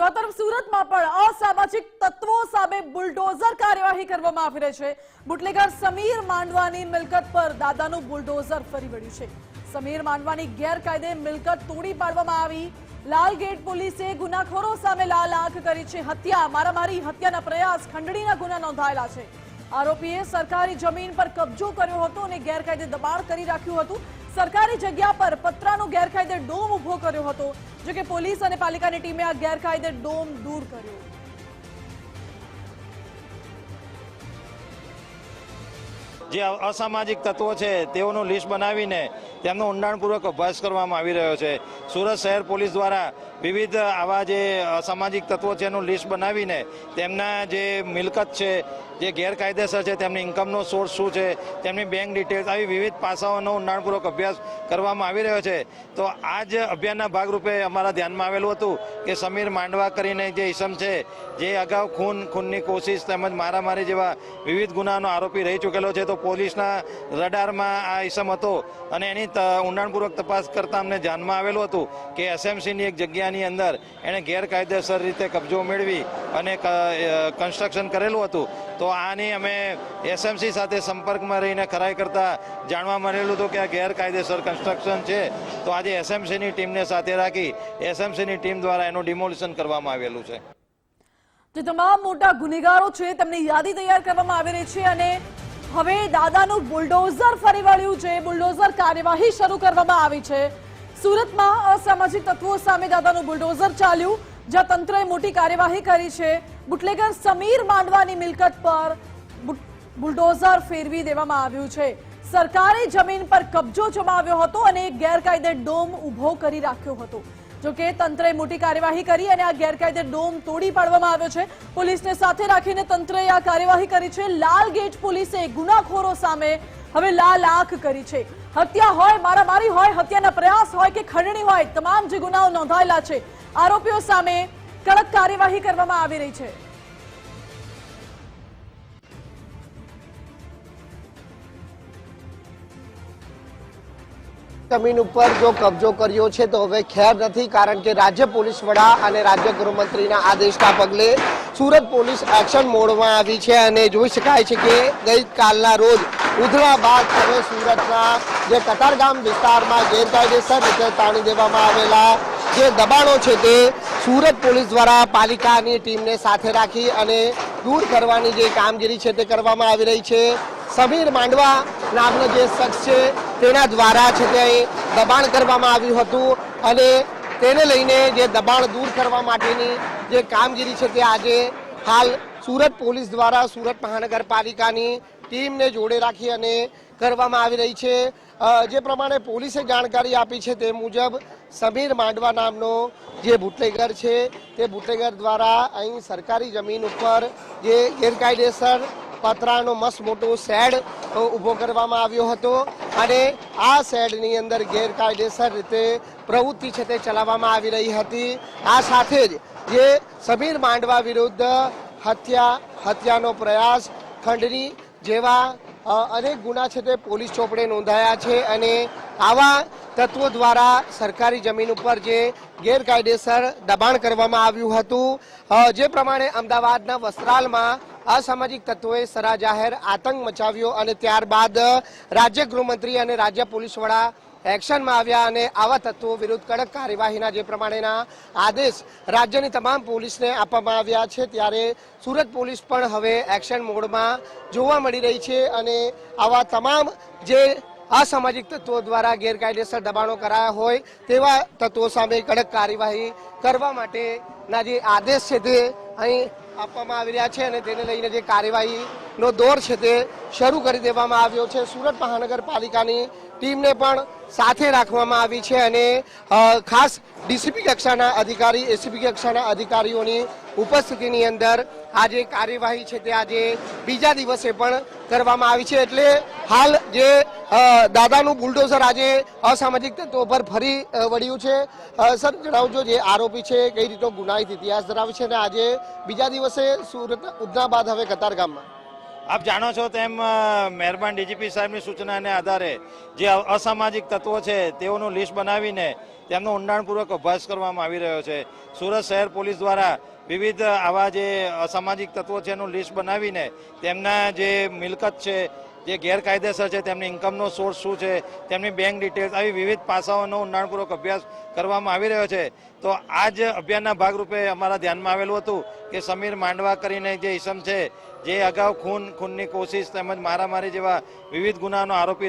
તો આ તરફ સુરતમાં પણ અસામાજિક તત્વો સામે બુલડોઝર કાર્યવાહી કરવામાં આવી રહી છે. બુટલેગર સમીર માંડવાની મિલકત પર દાદાનું બુલડોઝર ફરી વળ્યું છે. સમીર માંડવાની ગેરકાયદે મિલકત તોડી પાડવામાં આવી. લાલ ગેટ પોલીસે ગુનાખોરો સામે લાલ આંખ કરી છે. હત્યા, મારામારી, હત્યાના પ્રયાસ, ખંડણીના ગુના નોંધાયેલા છે. આરોપીએ સરકારી જમીન પર કબજો કર્યો હતો અને ગેરકાયદે દબાણ કરી રાખ્યું હતું. સરકારી જગ્યા પર પતરાનો ગેરકાયદે ડોમ ઊભો કર્યો હતો જો કે પોલીસ અને પાલિકાની ટીમે આ ગેરકાયદે ડોમ દૂર કર્યો. જે અસામાજિક તત્વો છે, તેઓનું લિસ્ટ બનાવીને તેમનો ઊંડાણપૂર્વક અભ્યાસ કરવામાં આવી રહ્યો છે. સુરત શહેર પોલીસ દ્વારા વિવિધ આવા જે અસામાજિક તત્વો છે, એનું લિસ્ટ બનાવીને તેમના જે મિલકત છે, જે ગેરકાયદેસર છે, તેમની ઇન્કમનો સોર્સ શું છે, તેમની બેંક ડિટેલ્સ આવી વિવિધ પાસાઓનો ઊંડાણપૂર્વક અભ્યાસ કરવામાં આવી રહ્યો છે. તો આ જ અભિયાનના ભાગરૂપે અમારા ધ્યાનમાં આવેલું હતું કે સમીર માંડવા કરીને જે ઈસમ છે, જે અગાઉ ખૂન, ખૂનની કોશિશ તેમજ મારામારી જેવા વિવિધ ગુનાનો આરોપી રહી ચૂકેલો છે, તો પોલીસના રડારમાં આ ઇસમ હતો અને એની ઊંડાણપૂર્વક તપાસ કરતાં અમને ધ્યાનમાં આવેલું હતું કે એસએમસીની એક જગ્યાની અંદર એણે ગેરકાયદેસર રીતે કબજો મેળવી અને કન્સ્ટ્રક્શન કરેલું હતું. તો આની અમે એસએમસી સાથે સંપર્કમાં રહીને ખરાઈ કરતા જાણવા મળેલું હતું કે આ ગેરકાયદેસર કન્સ્ટ્રક્શન છે. તો આજે એસએમસીની ટીમને સાથે રાખી એસએમસીની ટીમ દ્વારા એનું ડિમોલિશન કરવામાં આવેલું છે. જે તમામ મોટા ગુનેગારો છે, તેમની યાદી તૈયાર કરવામાં આવી રહી છે અને હવે દાદાનું બુલડોઝર ફરી વળ્યું છે. બુલડોઝર કાર્યવાહી શરૂ કરવામાં આવી છે. સુરતમાં અસામાજિક તત્વો સામે દાદાનું બુલડોઝર ચાલ્યું, જ્યાં તંત્રએ મોટી કાર્યવાહી કરી છે. બુટલેગર સમીર માંડવાની મિલકત પર બુલડોઝર ફેરવી દેવામાં આવ્યું છે. સરકારે જમીન પર કબજો જમાવ્યો હતો અને ગેરકાયદે ડોમ ઊભો કરી રાખ્યો હતો. જો કે તંત્રએ મોટી કાર્યવાહી કરી અને આ ગેરકાયદે ડોમ તોડી પાડવામાં આવ્યો છે. પોલીસને સાથે રાખીને તંત્રએ આ કાર્યવાહી કરી છે. લાલ ગેટ પોલીસે ગુનાખોરો સામે હવે લાલ આંખ કરી છે. હત્યા હોય, મારામારી હોય, હત્યાના પ્રયાસ હોય કે ખંડણી હોય, તમામ જે ગુનાઓ નોંધાયેલા છે, આરોપીઓ સામે કડક કાર્યવાહી કરવામાં આવી રહી છે. જમીન ઉપર જો કબજો કર્યો છે તો હવે ખેર નથી, કારણ કે રાજ્ય પોલીસ વડા અને રાજ્ય ગૃહમંત્રીના આદેશના પગલે સુરત પોલીસ એક્શન મોડમાં આવી છે અને જોઈ શકાય છે કે ગઈકાલના રોજ ઉધડા બાદ હવે સુરતના જે કતારગામ વિસ્તારમાં ગેરકાયદેસર રીતે તાણી દેવામાં આવેલા જે દબાણો છે તે સુરત પોલીસ દ્વારા પાલિકાની ટીમને સાથે રાખી અને દૂર કરવાની જે કામગીરી છે તે કરવામાં આવી રહી છે. સમીર માંડવા નામનો જે શખ્સ છે તેના દ્વારા છે તે દબાણ કરવામાં આવ્યું હતું અને તેને લઈને જે દબાણ દૂર કરવા માટેની જે કામગીરી છે તે આજે હાલ સુરત પોલીસ દ્વારા સુરત મહાનગરપાલિકાની ટીમને જોડે રાખી અને કરવામાં આવી રહી છે. જે પ્રમાણે પોલીસે જાણકારી આપી છે તે મુજબ સમીર માંડવા નામનો જે બુટલેગર છે તે બુટલેગર દ્વારા અહીં સરકારી જમીન ઉપર જે ગેરકાયદેસર પતરાનો મસ્ત મોટો શેડ ઊભો કરવામાં આવ્યો હતો. અને આ શેડની અંદર ગેરકાયદેસર રીતે પ્રવૃત્તિ છે તે ચલાવવામાં આવી રહી હતી. આ સાથે જ જે સમીર માંડવા વિરુદ્ધ હત્યા, હત્યાનો પ્રયાસ ખંડની જેવા અનેક ગુના છે તે પોલીસ ચોપડે નોંધાયા છે અને આવા તત્વો દ્વારા સરકારી જમીન ઉપર જે ગેરકાયદેસર દબાણ કરવામાં આવ્યું હતું. જે પ્રમાણે અમદાવાદના વસ્ત્રાલમાં અસામાજિક તત્વોએ સરાજાહેર આતંક મચાવ્યો અને ત્યારબાદ રાજ્ય ગૃહમંત્રી અને રાજ્ય પોલીસ વડા એક્શનમાં આવ્યા અને આવા તત્વો વિરુદ્ધ કડક કાર્યવાહીના જે પ્રમાણેના આદેશ રાજ્યની તમામ પોલીસને આપવામાં આવ્યા છે, ત્યારે સુરત પોલીસ પણ હવે એક્શન મોડમાં જોવા મળી રહી છે અને આવા તમામ જે અસામાજિક તત્વો દ્વારા ગેરકાયદેસર દબાણો કરાયા હોય તેવા તત્વો સામે કડક કાર્યવાહી કરવા માટેના જે આદેશ છે તે અહીં આપવામાં આવી રહ્યા છે અને તેને લઈને જે કાર્યવાહીનો દોર છે તે શરૂ કરી દેવામાં આવ્યો છે. સુરત મહાનગરપાલિકાની ટીમને પણ સાથે રાખવામાં આવી છે અને ખાસ ડીસીપી કક્ષાના અધિકારી એસીપી કક્ષાના અધિકારીઓની ઉપસ્થિતિની અંદર આ જે કાર્યવાહી છે તે આજે બીજા દિવસે પણ કરવામાં આવી છે. એટલે હાલ જે દાદાનું બુલડોઝર આજે અસામાજિક તત્વો પર ફરી વળ્યું છે. સર, જણાવજો જે આરોપી છે, કઈ રીતનો ગુનાહિત ઇતિહાસ ધરાવે છે અને આજે બીજા દિવસે સુરત ઉધના બાદ હવે કતારગામમાં આપ જાણો છો તેમ મહેરબાન ડીજીપી સાહેબની સૂચનાને આધારે જે અસામાજિક તત્વો છે તેઓનું લિસ્ટ બનાવીને તેમનો ઊંડાણપૂર્વક અભ્યાસ કરવામાં આવી રહ્યો છે. સુરત શહેર પોલીસ દ્વારા વિવિધ આવા જે અસામાજિક તત્વો છે એનું લિસ્ટ બનાવીને તેમના જે મિલકત છે જે ગેરકાયદેસર છે, તેમની ઇન્કમનો સોર્સ શું છે, તેમની બેંક ડિટેલ્સ આવી વિવિધ પાસાઓનો ઊંડાણપૂર્વક અભ્યાસ કરવામાં આવી રહ્યો છે. તો આ જ અભિયાનના ભાગરૂપે અમારા ધ્યાનમાં આવેલું હતું કે સમીર માંડવા કરીને જે ઈસમ છે, જે અગાઉ ખૂન, ખૂનની કોશિશ તેમજ મારામારી જેવા વિવિધ ગુનાનો આરોપી